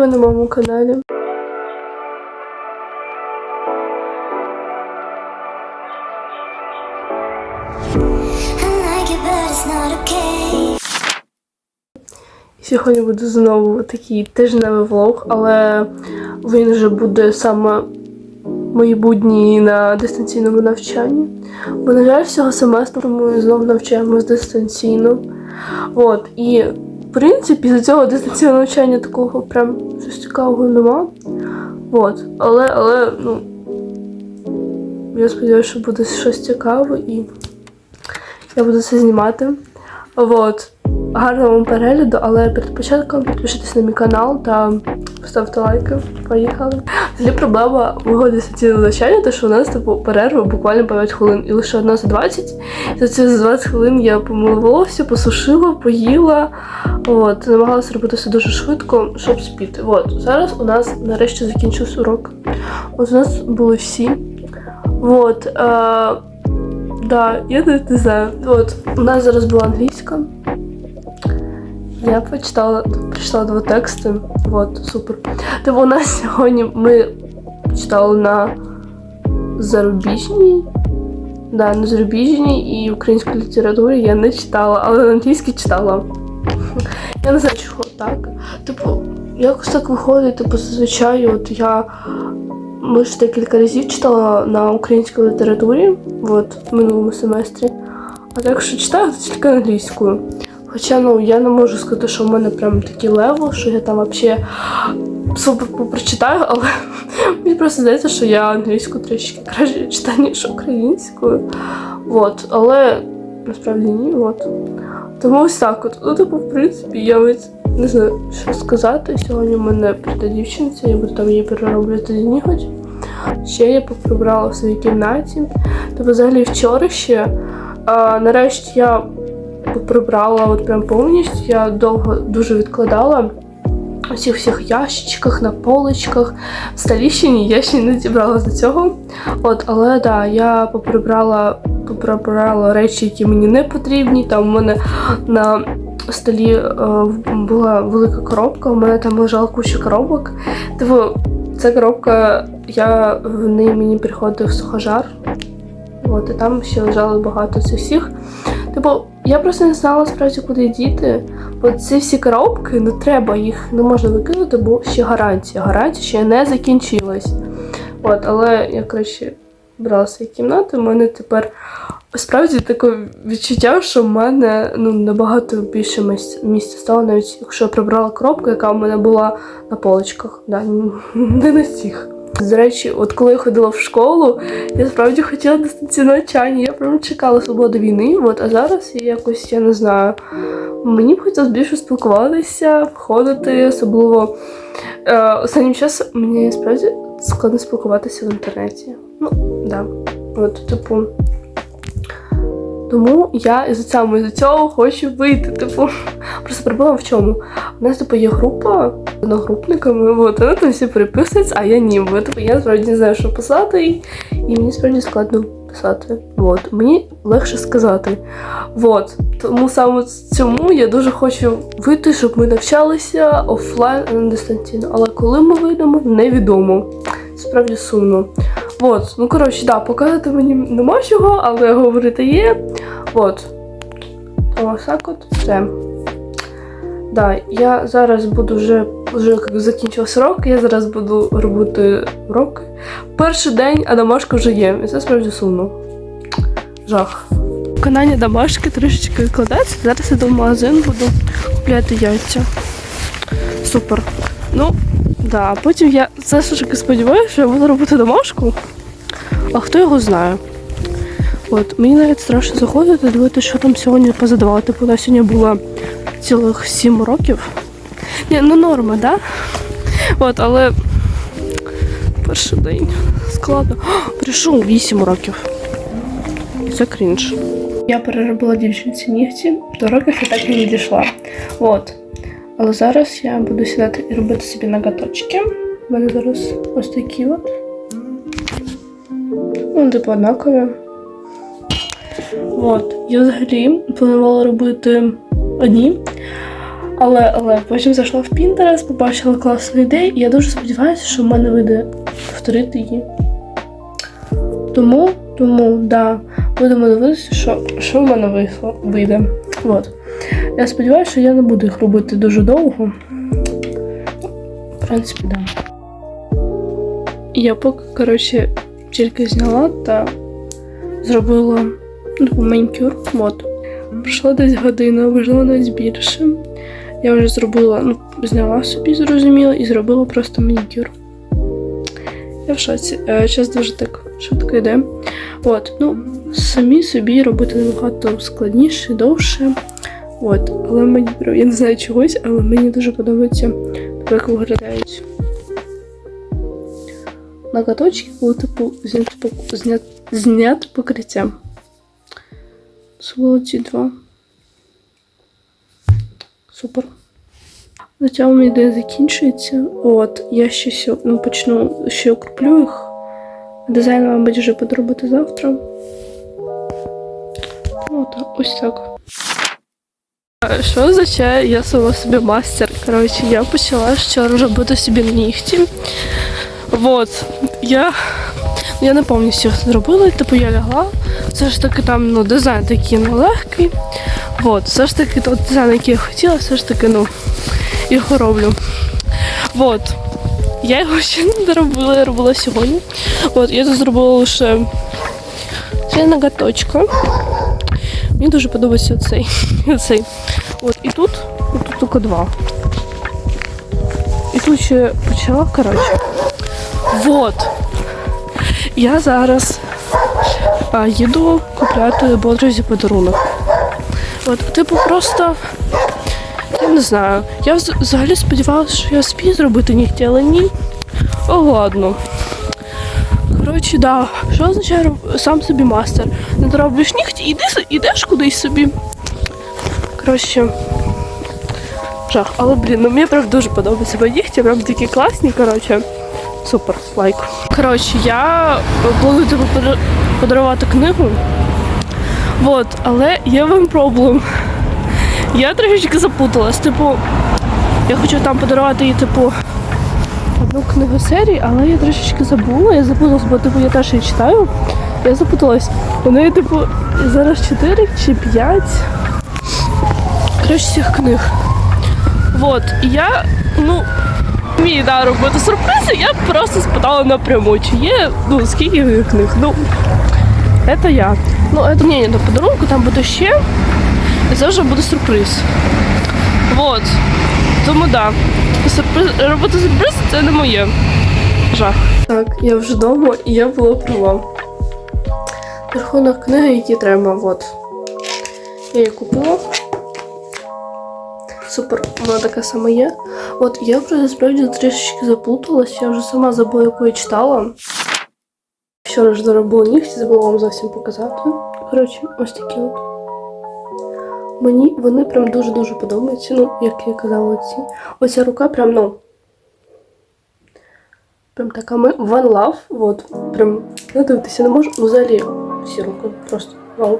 ви на моєму каналі. Сьогодні буде знову такий тижневий влог, але він вже буде саме мої будні на дистанційному навчанні. Бо, на жаль, всього семестру ми знову навчаємось дистанційно. От, і в принципі, за цього дистанційного навчання такого прям щось цікавого нема. От, але, але, ну, я сподіваюся, що буде щось цікаве і я буду це знімати. Вот. Гарного вам перегляду, але перед початком підпишитесь на мій канал та поставте лайки. Поїхали. Взагалі проблема мого дистанційного навчання, те, що у нас типу перерва буквально по 5 хвилин і лише одна за 20. За ці за 20 хвилин я помила волосся, посушила, поїла. От, намагалася робити все дуже швидко, щоб спіти. От, зараз у нас нарешті закінчився урок. От у нас були всі. От, е, да, я не знаю. От, у нас зараз була англійська. Я почитала, прочитала два тексти. От, супер. Тобто у нас сьогодні ми читали на зарубіжній. Да, на зарубіжній і українській літературі я не читала, але на англійській читала. Я не знаю, чого так. Типу, якось так виходить, типу, зазвичай, от я лише декілька разів читала на українській літературі, от, в минулому семестрі. А так що читаю, тільки англійською. Хоча ну я не можу сказати, що в мене прям такий левел, що я там взагалі супер прочитаю, але мені просто здається, що я англійську трішки краще читаю, ніж українською. От, але насправді ні, от. Тому ось так от. Ну, типу, в принципі, я ось не знаю, що сказати. Сьогодні в мене прийде дівчинця, я буду там її перероблювати ніготь. Ще я поприбрала в своїй кімнаті. Тобто, взагалі, вчора ще. А, нарешті я поприбрала от прям повністю. Я довго дуже відкладала. У всіх всіх ящичках, на поличках, в столі ще ні, я ще не зібралася до цього. От, але да, я поприбрала, поприбрала речі, які мені не потрібні. Там у мене на столі е, була велика коробка, у мене там лежала куча коробок. Типу, ця коробка, я в неї мені приходив сухожар. От, і там ще лежало багато цих всіх. Типу, я просто не знала справді, куди діти. Бо ці всі коробки, не треба, їх не можна викинути, бо ще гарантія. Гарантія ще не закінчилась. От, але я краще брала свої кімнати, у мене тепер справді таке відчуття, що в мене ну, набагато більше місця, стало, навіть якщо я прибрала коробку, яка в мене була на поличках. Да, не на всіх. До речі, от коли я ходила в школу, я справді хотіла дистанційне навчання. Я прям чекала свободи війни. От, а зараз я якось я не знаю. Мені б хотілося більше спілкуватися, ходити, особливо е, останнім часом мені справді складно спілкуватися в інтернеті. Ну, да. От, типу. Тому я із цього із цього хочу вийти. Типу, просто проблема в чому? У нас типу є група з одногрупниками, от вони там всі переписуються, а я ні. Бо типу, я справді не знаю, що писати, і, і мені справді складно писати. От, мені легше сказати. От. Тому саме цьому я дуже хочу вийти, щоб ми навчалися офлайн, а не дистанційно. Але коли ми вийдемо, невідомо. Справді сумно. От, ну коротше, да, показати мені нема чого, але говорити є. От. Ось так от все. Да, я зараз буду вже вже як закінчився рок, я зараз буду робити уроки. Перший день, а домашка вже є. І це справді сумно. Жах. Виконання домашки трішечки відкладається. Зараз іду в магазин, буду купляти яйця. Супер. Ну, да, потім я все ж таки сподіваюся, що я буду робити домашку. А хто його знає? От, мені навіть страшно заходити, дивитися, що там сьогодні позадавали. Типу, вона сьогодні була цілих сім років. Ні, ну норма, да? От, але перший день складно. Прийшов 8 років. Це крінж. Я переробила дівчинці нігті, до років я так і не дійшла. От. Але зараз я буду сідати і робити собі ноготочки. У мене зараз ось такі от. Ну, типу однакові. От. Я взагалі планувала робити одні. Але, але потім зайшла в Pinterest, побачила класну ідею, і я дуже сподіваюся, що в мене вийде повторити її. Тому, тому, да, будемо дивитися, що, що в мене вийшло, вийде. От. Я сподіваюся, що я не буду їх робити дуже довго. В принципі, да. Я поки, коротше, тільки зняла та зробила ну, манікюр. От. Пройшла десь година, можливо, навіть більше. Я вже зробила, ну, зняла собі, зрозуміло, і зробила просто манікюр. Я в шоці. Е, Час дуже так швидко йде. От, ну, самі собі робити набагато складніше, довше. От, але мені я не знаю чогось, але мені дуже подобається, як виглядають. Ноготочки, коли типу знят, знят покриття. Це було ці два. Супер. На цьому ідея закінчується. От, я ще сьо- ну, почну ще укріплю їх. Дизайн, мабуть, вже буду робити завтра. От, ось так. Що означає, я сама собі мастер. Коротше, я почала вчора робити собі нігті. Вот. Я, я не повністю зробила, типу я лягла. Все ж таки там ну, дизайн такий ну, легкий. Вот. Все ж таки той дизайн, який я хотіла, все ж таки, ну, його роблю. Вот. Я його ще не доробила, я робила сьогодні. От, я тут зробила лише цей ноготочка. Мені дуже подобається цей. цей. От, і тут, і тут тільки два. І тут ще почала, коротше. Вот. Я зараз а, їду купляти бодрозі подарунок. От, типу, просто. Я не знаю. Я взагалі сподівалася, що я спію зробити нігті, але ні. О, ладно. Коротше, да. Що означає сам собі мастер? Не доробиш нігті, іди, ідеш кудись собі. Коротше. Жах. Але блін, ну мені прям дуже подобаються мої нігті, прям такі класні, коротше. Супер, лайк. Коротше, я планую тобі подарувати книгу. Вот, але є один проблем. Я трішечки запуталась. Типу, я хочу там подарувати їй, типу, одну книгу серії, але я трішечки забула. Я запуталась, бо типу я теж її читаю. Я запуталась. У неї, типу, зараз 4 чи 5. Коротше, цих книг. Вот, і я, ну, вмію да, робити сюрпризи, я просто спитала напряму, чи є, ну, скільки в них. Ну, це я. Ну, це мені до подарунку, там буде ще. І це вже буде сюрприз. Вот. Тому да. Сюрприз, робити сюрприз це не моє. Жах. Так, я вже вдома і я була права. Рахунок книги, які треба, от. Я її купила. Супер, вона така сама є. От я вже справді трішечки заплуталась, я вже сама забула, яку я читала. Вчора ж заробила нігті, забула вам зовсім показати. Коротше, ось такі от. Мені вони прям дуже-дуже подобаються. Ну, як я казала, ці. Оця рука прям, ну. Прям така ми One Love. Вот. Прям надивитися не можу. Ну, взагалі, всі руки. Просто вау.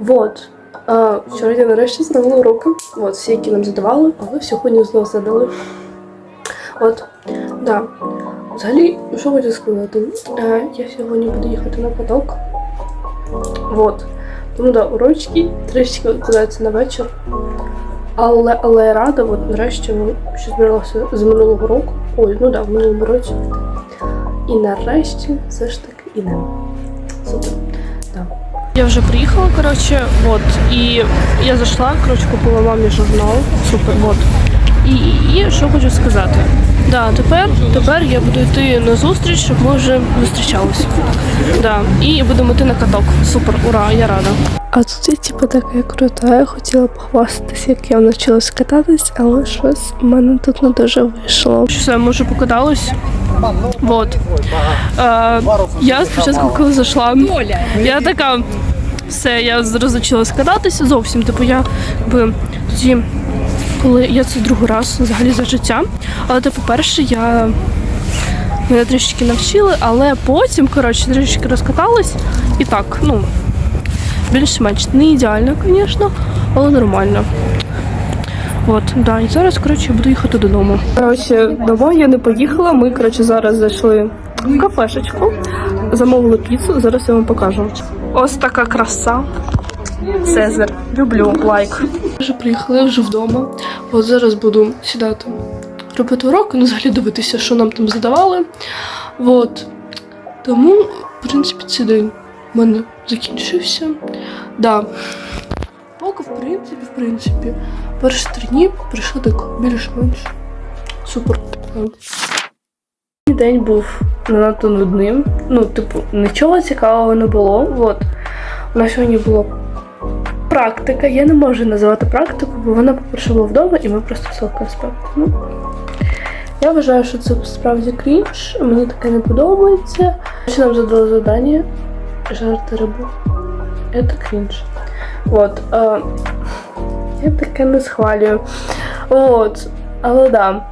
Вот. А, вчора я нарешті зробила уроки. От, всі, які нам задавали, але сьогодні знову задали. От, да. Взагалі, що хочу сказати? Е, я сьогодні буду їхати на поток. Вот. Тому да, урочки трішечки відкладаються на вечір. Але, але я рада, от нарешті ну, що збиралася з минулого року. Ой, ну да, в минулому році. І нарешті все ж таки ідемо. Супер. Я вже приїхала, коротше, от, і я зайшла, коротше, купила мамі журнал. Супер, от. І, і, і що хочу сказати. Да, тепер, тепер я буду йти на зустріч, щоб ми вже зустрічалися. Да. І будемо йти на каток. Супер, ура, я рада. А тут я типу така крута, я хотіла похвастатися, як я навчилась кататись, але щось в мене тут не дуже вийшло. Що Все, ми вже покатались. Вот. Е, я спочатку, коли зайшла, я така. Все, я розучилась кататися зовсім. Типу, я якби тоді, коли я це другий раз взагалі за життя. Але типу, перше я мене трішечки навчили, але потім, коротше, трішечки розкаталась і так, ну, більш-менш не ідеально, звісно, але нормально. От, да, і зараз, коротше, буду їхати додому. Коротше, домой я не поїхала. Ми, коротше, зараз зайшли в кафешечку, замовили піцу, зараз я вам покажу. Ось така краса. Цезар. Люблю лайк. Вже приїхали вже вдома. От зараз буду сідати робити уроки, ну взагалі дивитися, що нам там задавали. От. Тому, в принципі, цей день в мене закінчився. Да. Поки, в принципі, в принципі, перші три дні прийшли так більш-менш супер. День був надто нудним. Ну, типу, нічого цікавого не було. От. У нас сьогодні була практика. Я не можу називати практику, бо вона, по-перше, була вдома, і ми просто писали конспект. Ну, я вважаю, що це справді крінж, мені таке не подобається. Ще нам задали завдання жарти рибу. Це крінж. От. А, я таке не схвалюю. От. Але да.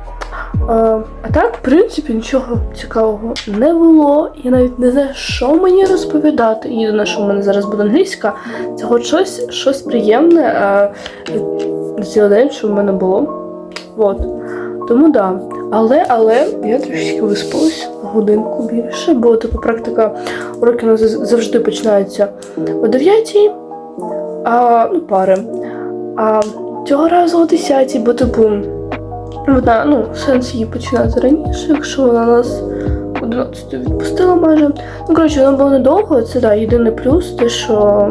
А, так, в принципі, нічого цікавого не було. Я навіть не знаю, що мені розповідати. Єдине, що в мене зараз буде англійська, це хоч щось, щось приємне а, день, що в мене було. От. Тому да. Але, але я трішки виспалась годинку більше, бо типу практика уроки у нас завжди починаються о 9, а, ну, пари. А цього разу о 10, бо типу вона, ну, сенс її починати раніше, якщо вона нас 11 відпустила майже. Ну, коротше, вона була недовго, це да, єдиний плюс, те, що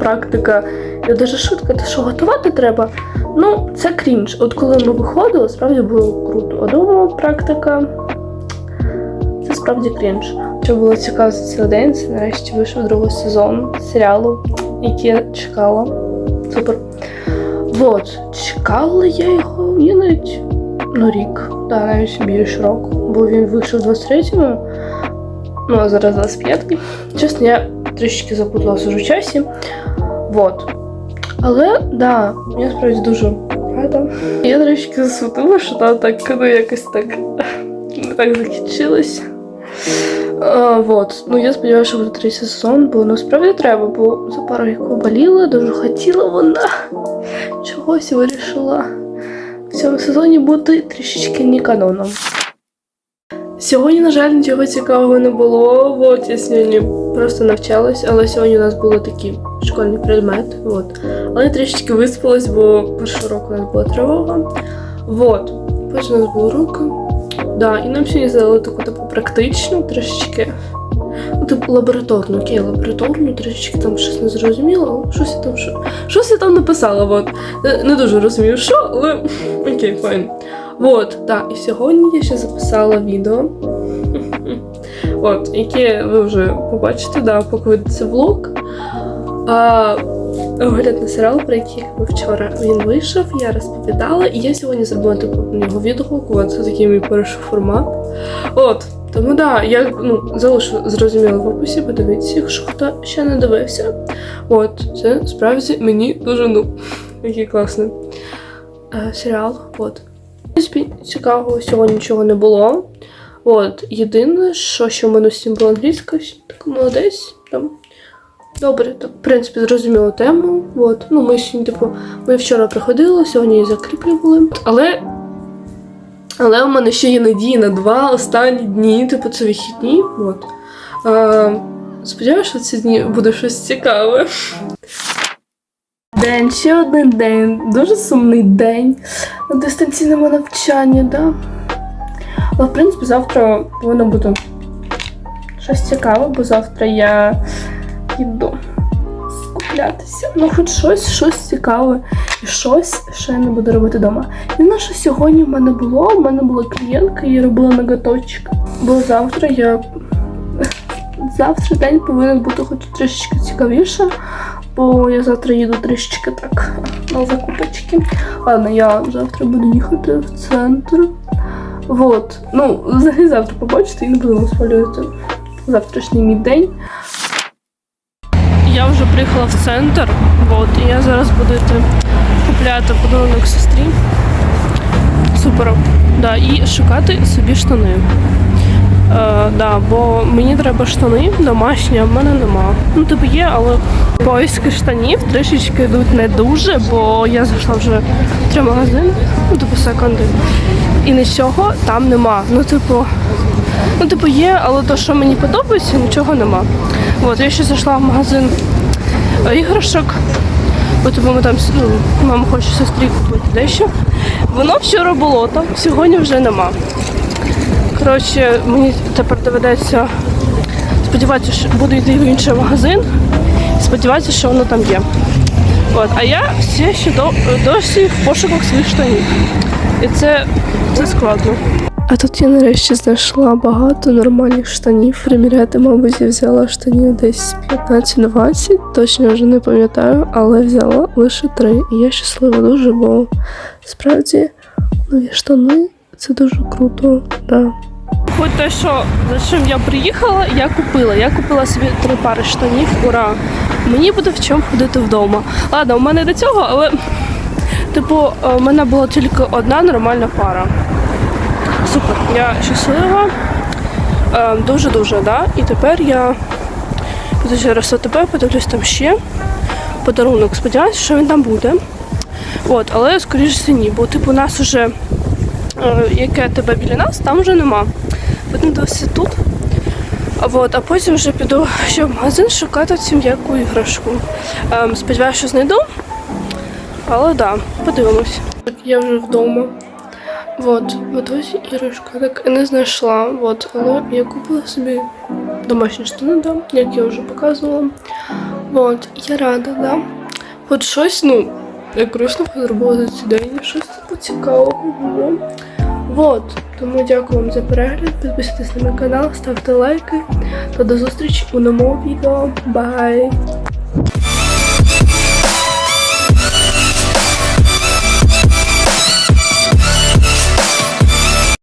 практика і дуже швидко, те, що готувати треба. Ну, це крінж. От коли ми виходили, справді було круто. А дома практика це справді крінж. Що було цікаво за цей день, це нарешті вийшов другий сезон серіалу, який я чекала. Супер. Вот, чекала я його, я навіть ну, рік, да, навіть більше року, бо він вийшов в 23-му, ну а зараз 25-й. Чесно, я трішки запуталася вже в часі. Вот. Але да, я справді дуже рада. Я трішки засудила, що там так ну, якось так так закінчилось. А, вот. Ну я сподіваюся, що буде третій сезон, бо насправді треба, бо за пару яку боліла, дуже хотіла вона чогось вирішила цьому сезоні бути трішечки не каноном. Сьогодні, на жаль, нічого цікавого не було. От я сьогодні просто навчалась, але сьогодні у нас були такі школьні предмети. От. Але я трішечки виспалась, бо першого року у нас була тривога. Вот. Потім у нас були уроки. Да, і нам сьогодні задали таку типу практичну, трішечки. Типу лабораторну, окей, лабораторну, трішечки там щось не зрозуміло, щось я там що. Щось я там написала, от. Не, не дуже розумію, що, але окей, файн. Вот, так, і сьогодні я ще записала відео. От, яке ви вже побачите, да, поки вийде влог. А, огляд на серіал, про який якби вчора він вийшов, я розповідала, і я сьогодні зробила типу нього відгук. От такий мій перший формат. От, тому да, я ну, залишу зрозуміло в описі, подивіться, якщо хто ще не дивився. От, це справді мені дуже ну, який класний е, серіал. От. Принципі, цікавого сьогодні нічого не було. От, єдине, що, що в мене всім була англійська, так молодець, там. Добре, так, в принципі, зрозуміло тему. От. Ну, ми сьогодні, типу, ми вчора приходили, сьогодні її закріплювали. Але. Але у мене ще є надії на два останні дні, типу, це вихідні. От. Сподіваюся, що ці дні буде щось цікаве. День, ще один день, дуже сумний день на дистанційному навчанні, да? Але, в принципі, завтра повинно бути щось цікаве, бо завтра я їду скуплятися. Ну, хоч щось, щось цікаве і щось, що я не буду робити вдома. Єдине, що сьогодні в мене було, в мене була клієнтка, я робила ноготочки. Бо завтра я. Завтра день повинен бути хоч трішечки цікавіше, бо я завтра їду трішечки так на закупочки. Ладно, я завтра буду їхати в центр. Вот. Ну, взагалі завтра побачите і не будемо спалювати завтрашній мій день. Я вже приїхала в центр, от, і я зараз буду йти купляти подарунок сестрі. Супер. Да, і шукати собі штани. Е, да, бо мені треба штани домашні, а в мене нема. Ну, типу є, але поиски штанів трішечки йдуть не дуже, бо я зайшла вже в три магазини, ну, типу секонди. І нічого там нема. Ну, типу, ну, типу, є, але то, що мені подобається, нічого нема. От, я ще зайшла в магазин іграшок. Бо ми там ну, мама хоче сестрі купити дещо. Воно вчора було там, сьогодні вже нема. Коротше, мені тепер доведеться сподіватися, що буду йти в інший магазин сподіватися, що воно там є. От, а я все ще до, досі в пошуках своїх штанів. І це, це складно. А тут я нарешті знайшла багато нормальних штанів. Приміряти, мабуть, я взяла штанів десь 15-20, точно вже не пам'ятаю, але взяла лише три. І я щаслива дуже, бо справді нові штани це дуже круто. Да. Хоч те, що за чим я приїхала, я купила. Я купила собі три пари штанів. Ура! Мені буде в чому ходити вдома. Ладно, у мене до цього, але типу, у мене була тільки одна нормальна пара. Супер, я щаслива. Е, Дуже-дуже, да. І тепер я піду через ОТП, подивлюсь там ще подарунок. Сподіваюся, що він там буде. От, але скоріше ні, бо типу у нас уже е, яке тебе біля нас, там вже нема. Будемо дивитися тут. От, а потім вже піду ще в магазин шукати цю м'яку іграшку. Ем, сподіваюся, що знайду. Але да, подивимось. Так, я вже вдома. От, от ось іграшку так і не знайшла. От, але я купила собі домашні штани, да, як я вже показувала. От, я рада, да. От щось, ну, я грустно зробила за цей день, щось типу цікавого було. Вот, тому дякую вам за перегляд. Підписуйтесь на мій канал, ставте лайки та до зустрічі у новому відео. Бай!